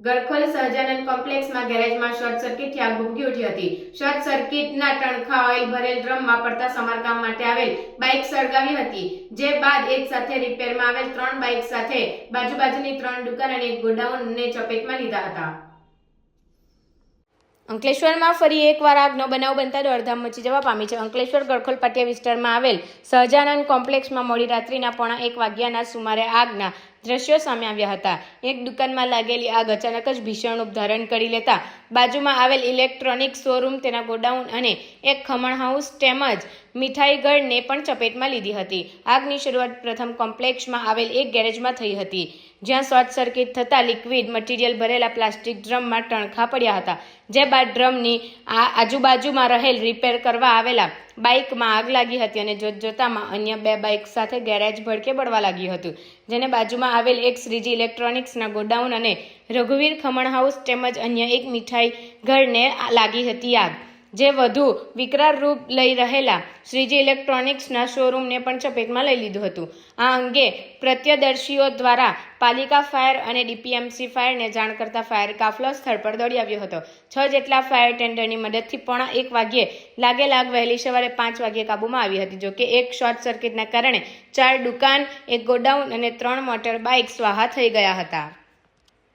Garkhol Sahajanand કોમ્પ્લેક્સમાં ગેરેજમાં short સર્કિટથી આગ ભભૂકી ઉઠી હતી. શોર્ટ સર્કિટના ટણખા ઓઇલ ભરેલ ડ્રમમાં પડતા સમારકામ માટે આવેલ બાઇક સળગાવી હતી. જે બાદ એક સાથે રિપેરમાં આવેલ ત્રણ બાઇક સાથે બાજુ-બાજુની ત્રણ દુકાન અને એક ગોડાઉનને ચપેટમાં લીધા હતા. અંકલેશ્વરમાં ફરી એકવાર આગનો બનાવ બનતા દોડધામ મચી જવા પામી છે. અંકલેશ્વર ગળખોલ પાટિયા વિસ્તારમાં આવેલ સહજાનંદ કોમ્પ્લેક્સમાં મોડી રાત્રિના પોણા એક વાગ્યાના સુમારે આગના દ્રશ્યો સામે આવ્યા હતા. એક દુકાનમાં લાગેલી આગ અચાનક જ ભીષણ રૂપ ધારણ કરી લેતા બાજુમાં આવેલ ઇલેક્ટ્રોનિક શોરૂમ, તેના ગોડાઉન અને એક ખમણ હાઉસ તેમજ મીઠાઈગઢને પણ ચપેટમાં લીધી હતી. આગની શરૂઆત પ્રથમ કોમ્પ્લેક્ષમાં આવેલ એક ગેરેજમાં થઈ હતી. જ્યાં શોર્ટ સર્કિટ થતાં લિક્વિડ મટીરિયલ ભરેલા પ્લાસ્ટિક ડ્રમમાં ટણખા પડ્યા હતા. જે બાદ ડ્રમની આ આજુબાજુમાં રહેલ રિપેર કરવા આવેલા બાઇકમાં આગ લાગી હતી અને જોતજોતામાં અન્ય બે બાઇક સાથે ગેરેજ ભડકે બળવા લાગ્યું હતું. જેને બાજુમાં આવેલ એક શ્રીજી ઇલેક્ટ્રોનિક્સના ગોડાઉન અને રઘુવીર ખમણ હાઉસ તેમજ અન્ય એક મીઠાઈ ઘરને લાગી હતી આગ. જે વધુ વિકરાળ રૂપ લઈ રહેલા શ્રીજી ઇલેક્ટ્રોનિક્સના શોરૂમને પણ ચપેટમાં લઈ લીધું હતું. આ અંગે પ્રત્યદર્શીઓ દ્વારા પાલિકા ફાયર અને ડીપીએમસી ફાયરને જાણ કરતા ફાયર કાફલો સ્થળ પર દોડી આવ્યો હતો. છ જેટલા ફાયર ટેન્ડરની મદદથી પોણા એક વાગ્યે લાગે લાગ વહેલી સવારે પાંચ વાગ્યે કાબૂમાં આવી હતી, જોકે એક શોર્ટ સર્કિટના કારણે ચાર દુકાન, એક ગોડાઉન અને ત્રણ મોટર બાઇક સ્વાહા થઈ ગયા હતા.